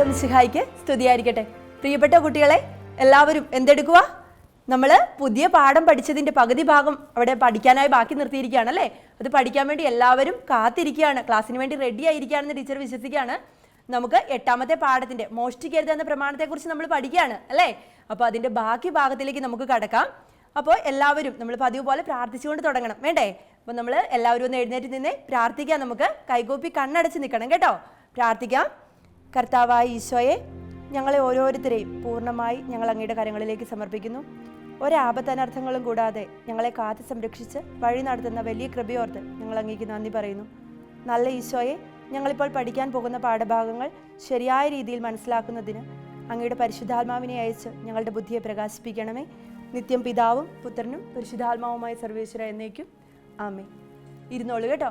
ഈശോ സിഹായിക്ക് സ്തുതിയായിരിക്കട്ടെ. പ്രിയപ്പെട്ട കുട്ടികളെ എല്ലാവരും എന്തെടുക്കുക? നമ്മൾ പുതിയ പാഠം പഠിച്ചതിന്റെ പകുതി ഭാഗം അവിടെ പഠിക്കാനായി ബാക്കി നിർത്തിയിരിക്കുകയാണ് അല്ലേ? അത് പഠിക്കാൻ വേണ്ടി എല്ലാവരും കാത്തിരിക്കുകയാണ്. ക്ലാസ്സിന് വേണ്ടി റെഡി ആയിരിക്കുകയാണെന്ന് ടീച്ചർ വിശ്വസിക്കുകയാണ്. നമുക്ക് എട്ടാമത്തെ പാഠത്തിന്റെ മോഷ്ടിക്കരുത് എന്ന പ്രമാണത്തെക്കുറിച്ച് നമ്മൾ പഠിക്കുകയാണ് അല്ലേ? അപ്പോൾ അതിന്റെ ബാക്കി ഭാഗത്തിലേക്ക് നമുക്ക് കടക്കാം. അപ്പോൾ എല്ലാവരും നമ്മൾ പതിവ് പോലെ പ്രാർത്ഥിച്ചുകൊണ്ട് തുടങ്ങണം. വേണ്ടേ? അപ്പോൾ നമ്മൾ എല്ലാവരും ഒന്ന് എഴുന്നേറ്റ് നിന്ന് പ്രാർത്ഥിക്കാം നമുക്ക്. കൈകോപ്പി കണ്ണടച്ച് നിൽക്കണം കേട്ടോ. പ്രാർത്ഥിക്കാം. കർത്താവായ ഈശോയെ ഞങ്ങളെ ഓരോരുത്തരെയും പൂർണമായി ഞങ്ങൾ അങ്ങയുടെ കരങ്ങളിലേക്ക് സമർപ്പിക്കുന്നു. ഒരാപത്തനർത്ഥങ്ങളും കൂടാതെ ഞങ്ങളെ കാത്തു സംരക്ഷിച്ച് വഴി നടത്തുന്ന വലിയ കൃപയോർത്ത് ഞങ്ങൾ അങ്ങേക്ക് നന്ദി പറയുന്നു. നല്ല ഈശോയെ ഞങ്ങളിപ്പോൾ പഠിക്കാൻ പോകുന്ന പാഠഭാഗങ്ങൾ ശരിയായ രീതിയിൽ മനസ്സിലാക്കുന്നതിന് അങ്ങയുടെ പരിശുദ്ധാത്മാവിനെ അയച്ച് ഞങ്ങളുടെ ബുദ്ധിയെ പ്രകാശിപ്പിക്കണമേ. നിത്യം പിതാവും പുത്രനും പരിശുദ്ധാത്മാവുമായ സർവേശ്വര എന്നേക്കും. ആമേ ഇരുന്നോളൂ കേട്ടോ.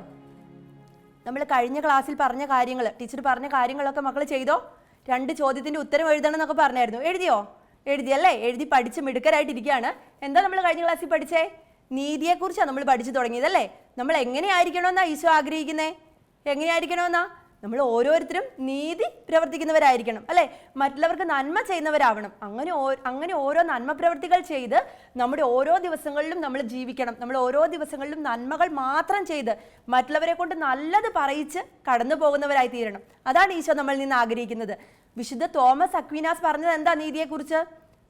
നമ്മൾ കഴിഞ്ഞ ക്ലാസ്സിൽ പറഞ്ഞ കാര്യങ്ങൾ ടീച്ചർ പറഞ്ഞ കാര്യങ്ങളൊക്കെ മക്കൾ ചെയ്തോ? രണ്ട് ചോദ്യത്തിന്റെ ഉത്തരം എഴുതണം എന്നൊക്കെ പറഞ്ഞായിരുന്നു. എഴുതിയോ? എഴുതി അല്ലേ? എഴുതി പഠിച്ച് മിടുക്കരായിട്ടിരിക്കുകയാണ് എന്താ നമ്മൾ കഴിഞ്ഞ ക്ലാസ്സിൽ പഠിച്ചേ? നീതിയെക്കുറിച്ചാണ് നമ്മൾ പഠിച്ചു തുടങ്ങിയതല്ലേ നമ്മൾ എങ്ങനെയായിരിക്കണമെന്നാണ് ഈശോ ആഗ്രഹിക്കുന്നത് എങ്ങനെയായിരിക്കണമെന്നാ? നമ്മൾ ഓരോരുത്തരും നീതി പ്രവർത്തിക്കുന്നവരായിരിക്കണം അല്ലെ? മറ്റുള്ളവർക്ക് നന്മ ചെയ്യുന്നവരാവണം. അങ്ങനെ അങ്ങനെ ഓരോ നന്മ പ്രവൃത്തികൾ ചെയ്ത് നമ്മുടെ ഓരോ ദിവസങ്ങളിലും നമ്മൾ ജീവിക്കണം. നമ്മൾ ഓരോ ദിവസങ്ങളിലും നന്മകൾ മാത്രം ചെയ്ത് മറ്റുള്ളവരെ കൊണ്ട് നല്ലത് പറയിച്ച് കടന്നു പോകുന്നവരായി തീരണം. അതാണ് ഈശോ നമ്മളിൽ നിന്ന് ആഗ്രഹിക്കുന്നത്. വിശുദ്ധ തോമസ് അക്വിനാസ് പറഞ്ഞത് എന്താ നീതിയെക്കുറിച്ച്?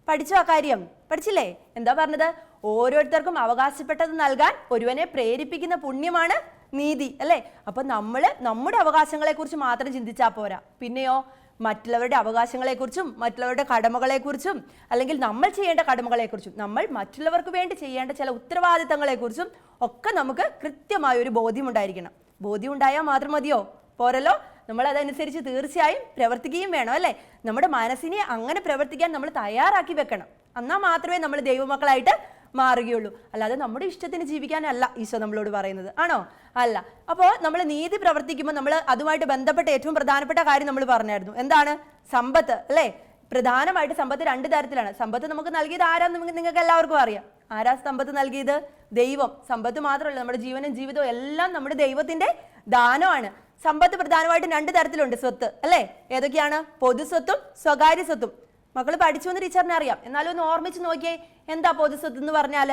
പഠിച്ചോ ആ കാര്യം? പഠിച്ചില്ലേ? എന്താ പറഞ്ഞത്? ഓരോരുത്തർക്കും അവകാശപ്പെട്ടത് നൽകാൻ ഒരുവനെ പ്രേരിപ്പിക്കുന്ന പുണ്യമാണ് നീതി അല്ലേ? അപ്പൊ നമ്മൾ നമ്മുടെ അവകാശങ്ങളെ കുറിച്ച് മാത്രം ചിന്തിച്ചാൽ പോരാ. പിന്നെയോ മറ്റുള്ളവരുടെ അവകാശങ്ങളെക്കുറിച്ചും മറ്റുള്ളവരുടെ കടമകളെക്കുറിച്ചും അല്ലെങ്കിൽ നമ്മൾ ചെയ്യേണ്ട കടമകളെക്കുറിച്ചും നമ്മൾ മറ്റുള്ളവർക്ക് വേണ്ടി ചെയ്യേണ്ട ചില ഉത്തരവാദിത്തങ്ങളെക്കുറിച്ചും ഒക്കെ നമുക്ക് കൃത്യമായ ഒരു ബോധ്യമുണ്ടായിരിക്കണം. ബോധ്യം ഉണ്ടായാൽ മാത്രം മതിയോ? പോരല്ലോ? നമ്മൾ അതനുസരിച്ച് തീർച്ചയായും പ്രവർത്തിക്കുകയും വേണം അല്ലേ? നമ്മുടെ മനസ്സിനെ അങ്ങനെ പ്രവർത്തിക്കാൻ നമ്മൾ തയ്യാറാക്കി വെക്കണം. എന്നാൽ മാത്രമേ നമ്മൾ ദൈവമക്കളായിട്ട് മാറുകയുള്ളൂ. അല്ലാതെ നമ്മുടെ ഇഷ്ടത്തിന് ജീവിക്കാനല്ല ഈശോ നമ്മളോട് പറയുന്നത്. ആണോ? അല്ല. അപ്പോൾ നമ്മൾ നീതി പ്രവർത്തിക്കുമ്പോൾ നമ്മൾ അതുമായിട്ട് ബന്ധപ്പെട്ട ഏറ്റവും പ്രധാനപ്പെട്ട കാര്യം നമ്മൾ പറഞ്ഞായിരുന്നു. എന്താണ്? സമ്പത്ത് അല്ലേ? പ്രധാനമായിട്ട് സമ്പത്ത് രണ്ട് തരത്തിലാണ്. സമ്പത്ത് നമുക്ക് നൽകിയത് ആരാന്ന് നിങ്ങൾക്ക് എല്ലാവർക്കും അറിയാം. ആരാ സമ്പത്ത് നൽകിയത്? ദൈവം. സമ്പത്ത് മാത്രമല്ല നമ്മുടെ ജീവനും ജീവിതവും എല്ലാം നമ്മുടെ ദൈവത്തിന്റെ ദാനമാണ്. സമ്പത്ത് പ്രധാനമായിട്ടും രണ്ട് തരത്തിലുണ്ട് സ്വത്ത് അല്ലേ? ഏതൊക്കെയാണ്? പൊതുസ്വത്തും സ്വകാര്യ സ്വത്തും. മക്കൾ പഠിച്ചു എന്ന് ടീച്ചറിനെ അറിയാം. എന്നാലും ഒന്ന് ഓർമ്മിച്ച് നോക്കിയേ. എന്താ പൊതുസ്വത്ത് എന്ന് പറഞ്ഞാൽ?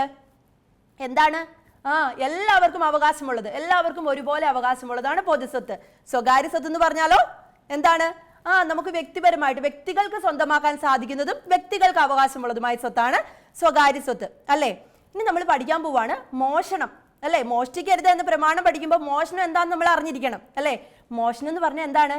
എന്താണ്? ആ എല്ലാവർക്കും അവകാശമുള്ളത്. എല്ലാവർക്കും ഒരുപോലെ അവകാശമുള്ളതാണ് പൊതുസ്വത്ത് സ്വകാര്യ സ്വത്ത് എന്ന് പറഞ്ഞാലോ? എന്താണ്? ആ നമുക്ക് വ്യക്തിപരമായിട്ട് വ്യക്തികൾക്ക് സ്വന്തമാക്കാൻ സാധിക്കുന്നതും വ്യക്തികൾക്ക് അവകാശമുള്ളതുമായ സ്വത്താണ് സ്വകാര്യ സ്വത്ത്. അല്ലേ? ഇനി നമ്മൾ പഠിക്കാൻ പോവാണ് മോഷണം. അല്ലേ? മോഷ്ടിക്കരുത് എന്ന് പ്രമാണം പഠിക്കുമ്പോൾ മോഷണം എന്താണെന്ന് നമ്മൾ അറിഞ്ഞിരിക്കണം. അല്ലേ? മോഷണം എന്ന് പറഞ്ഞാൽ എന്താണ്?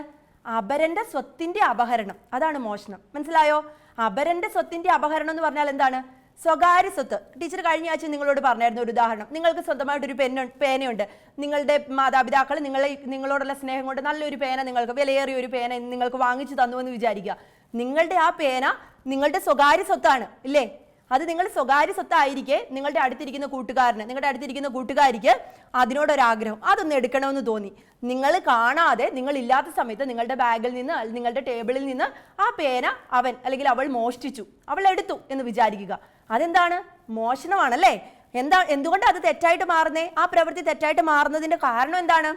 അപരന്റെ സ്വത്തിന്റെ അപഹരണം. അതാണ് മോഷണം. മനസ്സിലായോ? അപരന്റെ സ്വത്തിന്റെ അപഹരണം എന്ന് പറഞ്ഞാൽ എന്താണ്? സ്വകാര്യ സ്വത്ത്. ടീച്ചർ കഴിഞ്ഞ ആഴ്ച നിങ്ങളോട് പറഞ്ഞായിരുന്നു ഒരു ഉദാഹരണം. നിങ്ങൾക്ക് സ്വന്തമായിട്ട് ഒരു പെന്ന പേനയുണ്ട്. നിങ്ങളുടെ മാതാപിതാക്കൾ നിങ്ങളെ നിങ്ങളോടുള്ള സ്നേഹം കൊണ്ട് നല്ലൊരു പേന നിങ്ങൾക്ക് വിലയേറിയ ഒരു പേന നിങ്ങൾക്ക് വാങ്ങിച്ചു തന്നു എന്ന് വിചാരിക്കുക. നിങ്ങളുടെ ആ പേന നിങ്ങളുടെ സ്വകാര്യ സ്വത്താണ്. ഇല്ലേ? അത് നിങ്ങൾ സ്വകാര്യ സ്വത്തായിരിക്കെ നിങ്ങളുടെ അടുത്തിരിക്കുന്ന കൂട്ടുകാരന് നിങ്ങളുടെ അടുത്തിരിക്കുന്ന കൂട്ടുകാരിക്ക് അതിനോടൊരാഗ്രഹം. അതൊന്ന് എടുക്കണമെന്ന് തോന്നി. നിങ്ങൾ കാണാതെ നിങ്ങൾ ഇല്ലാത്ത സമയത്ത് നിങ്ങളുടെ ബാഗിൽ നിന്ന് നിങ്ങളുടെ ടേബിളിൽ നിന്ന് ആ പേന അവൻ അല്ലെങ്കിൽ അവൾ മോഷ്ടിച്ചു. അവൾ എടുത്തു എന്ന് വിചാരിക്കുക. അതെന്താണ്? മോഷണമാണല്ലേ? എന്താ എന്തുകൊണ്ട് അത് തെറ്റായിട്ട് മാറുന്നേ? ആ പ്രവൃത്തി തെറ്റായിട്ട് മാറുന്നതിന്റെ കാരണം എന്താണ്?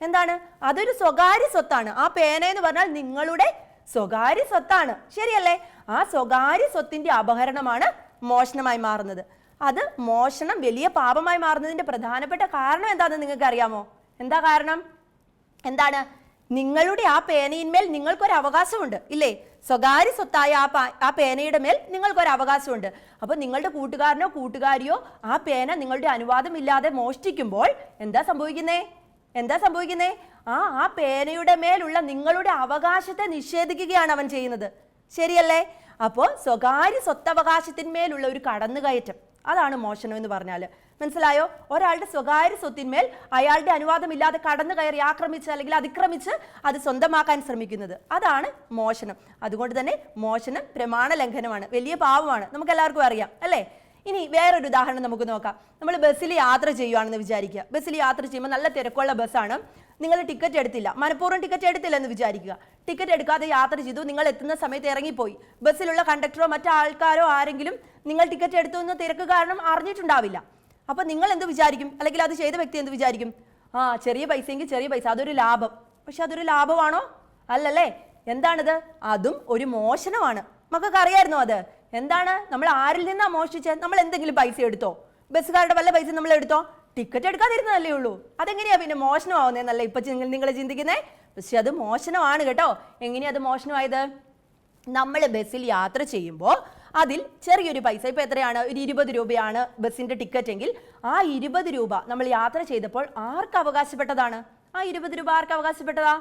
എന്താണ്? അതൊരു സ്വകാര്യ സ്വത്താണ്. ആ പേന എന്ന് പറഞ്ഞാൽ നിങ്ങളുടെ സ്വകാര്യ സ്വത്താണ്. ശരിയല്ലേ? ആ സ്വകാര്യ സ്വത്തിന്റെ അപഹരണമാണ് മോഷണമായി മാറുന്നത്. അത് മോഷണം വലിയ പാപമായി മാറുന്നതിന്റെ പ്രധാനപ്പെട്ട കാരണം എന്താണെന്ന് നിങ്ങൾക്ക് അറിയാമോ എന്താ കാരണം? എന്താണ്? നിങ്ങളുടെ ആ പേനയിന്മേൽ നിങ്ങൾക്കൊരു അവകാശമുണ്ട് ഇല്ലേ? സ്വകാര്യ സ്വത്തായ ആ ആ പേനയുടെ മേൽ നിങ്ങൾക്കൊരു അവകാശമുണ്ട്. അപ്പോൾ നിങ്ങളുടെ കൂട്ടുകാരനോ കൂട്ടുകാരിയോ ആ പേന നിങ്ങളുടെ അനുവാദം ഇല്ലാതെ മോഷ്ടിക്കുമ്പോൾ എന്താ സംഭവിക്കുന്നേ? എന്താ സംഭവിക്കുന്നേ? ആ ആ പേനയുടെ മേലുള്ള നിങ്ങളുടെ അവകാശത്തെ നിഷേധിക്കുകയാണ് അവൻ ചെയ്യുന്നത്. ശരിയല്ലേ? അപ്പോൾ സ്വകാര്യ സ്വത്തവകാശത്തിന്മേലുള്ള ഒരു കടന്നുകയറ്റം. അതാണ് മോഷണം എന്ന് പറഞ്ഞാൽ മനസ്സിലായോ? ഒരാളുടെ സ്വകാര്യ സ്വത്തിന്മേൽ അയാളുടെ അനുവാദമില്ലാതെ കടന്നു കയറി ആക്രമിച്ച് അല്ലെങ്കിൽ അതിക്രമിച്ച് അത് സ്വന്തമാക്കാൻ ശ്രമിക്കുന്നത്. അതാണ് മോഷണം. അതുകൊണ്ട് തന്നെ മോഷണം പ്രമാണ ലംഘനമാണ്. വലിയ പാവമാണ് നമുക്ക് എല്ലാവർക്കും അറിയാം അല്ലേ? ഇനി വേറൊരു ഉദാഹരണം നമുക്ക് നോക്കാം. നമ്മൾ ബസ്സിൽ യാത്ര ചെയ്യുവാണെന്ന് വിചാരിക്കുക. ബസ്സിൽ യാത്ര ചെയ്യുമ്പോൾ നല്ല തിരക്കുള്ള ബസ്സാണ്. നിങ്ങൾ ടിക്കറ്റ് എടുത്തില്ല. മനഃപൂർവം ടിക്കറ്റ് എടുത്തില്ല എന്ന് വിചാരിക്കുക. ടിക്കറ്റ് എടുക്കാതെ യാത്ര ചെയ്തു. നിങ്ങൾ എത്തുന്ന സമയത്ത് ഇറങ്ങിപ്പോയി. ബസ്സിലുള്ള കണ്ടക്ടറോ മറ്റാൾക്കാരോ ആരെങ്കിലും നിങ്ങൾ ടിക്കറ്റ് എടുത്തു എന്ന് തിരക്ക് കാരണം അറിഞ്ഞിട്ടുണ്ടാവില്ല. അപ്പോൾ നിങ്ങൾ എന്ത് വിചാരിക്കും? അല്ലെങ്കിൽ അത് ചെയ്ത വ്യക്തി എന്ത് വിചാരിക്കും? ആ ചെറിയ പൈസയെങ്കിൽ ചെറിയ പൈസ. അതൊരു ലാഭം. പക്ഷെ അതൊരു ലാഭമാണോ? അല്ലല്ലേ? എന്താണിത്? അതും ഒരു മോഷണമാണ്. മക്കൾക്ക് അറിയായിരുന്നു അത്? എന്താണ്? നമ്മൾ ആരിൽ നിന്നാണ് മോഷ്ടിച്ചത് നമ്മൾ എന്തെങ്കിലും പൈസ എടുത്തോ? ബസ്സുകാരുടെ വല്ല പൈസ നമ്മൾ എടുത്തോ? ടിക്കറ്റ് എടുക്കാതിരുന്നതല്ലേ ഉള്ളൂ. അതെങ്ങനെയാ പിന്നെ മോഷണമാവുന്നതെന്നല്ല ഇപ്പൊ നിങ്ങൾ ചിന്തിക്കുന്നേ? പക്ഷെ അത് മോശമാണ് കേട്ടോ. എങ്ങനെയാ അത് മോശമായത് നമ്മൾ ബസ്സിൽ യാത്ര ചെയ്യുമ്പോൾ അതിൽ ചെറിയൊരു പൈസ ഇപ്പോൾ എത്രയാണ്? ഒരു ഇരുപത് രൂപയാണ് ബസ്സിന്റെ ടിക്കറ്റ് എങ്കിൽ ആ ഇരുപത് രൂപ നമ്മൾ യാത്ര ചെയ്തപ്പോൾ ആർക്ക് അവകാശപ്പെട്ടതാണ്? ആ ഇരുപത് രൂപ ആർക്ക് അവകാശപ്പെട്ടതാ?